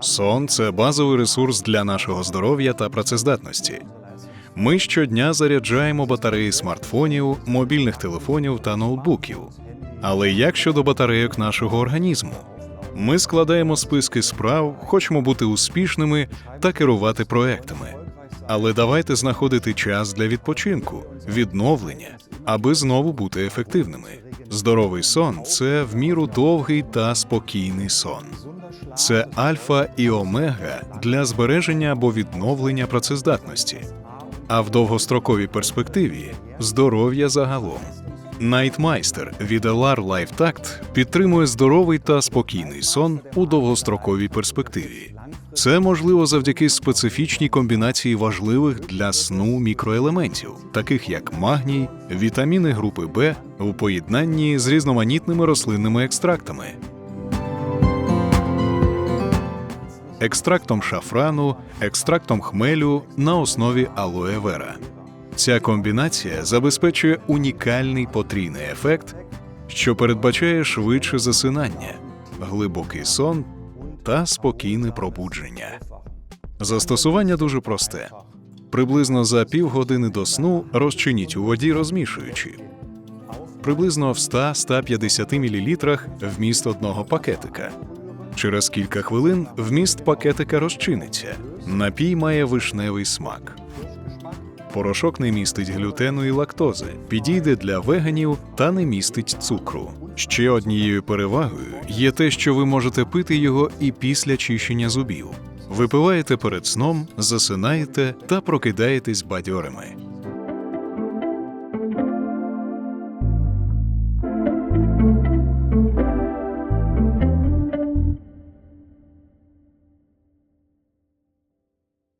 Сон це базовий ресурс для нашого здоров'я та працездатності. Ми щодня заряджаємо батареї смартфонів, мобільних телефонів та ноутбуків. Але як щодо батарейок нашого організму? Ми складаємо списки справ, хочемо бути успішними та керувати проектами. Але давайте знаходити час для відпочинку, відновлення, аби знову бути ефективними. Здоровий сон це в міру довгий та спокійний сон. Це альфа і омега для збереження або відновлення працездатності, а в довгостроковій перспективі здоров'я загалом. Найтмайстер від LR LifeTact підтримує здоровий та спокійний сон у довгостроковій перспективі. Це можливо завдяки специфічній комбінації важливих для сну мікроелементів, таких як магній, вітаміни групи Б у поєднанні з різноманітними рослинними екстрактами. екстрактом шафрану, екстрактом хмелю на основі алоe вера. Ця комбінація забезпечує унікальний потрійний ефект, що передбачає швидше засинання, глибокий сон та спокійне пробудження. Застосування дуже просте. Приблизно за півгодини до сну розчиніть у воді, розмішуючи. Приблизно в 100-150 мл вміст одного пакетика. Через кілька хвилин вміст пакетика розчиниться. Напій має вишневий смак. Порошок не містить глютену і лактози, підійде для веганів та не містить цукру. Ще однією перевагою є те, що ви можете пити його і після чищення зубів. Випиваєте перед сном, засинаєте та прокидаєтесь бадьорими.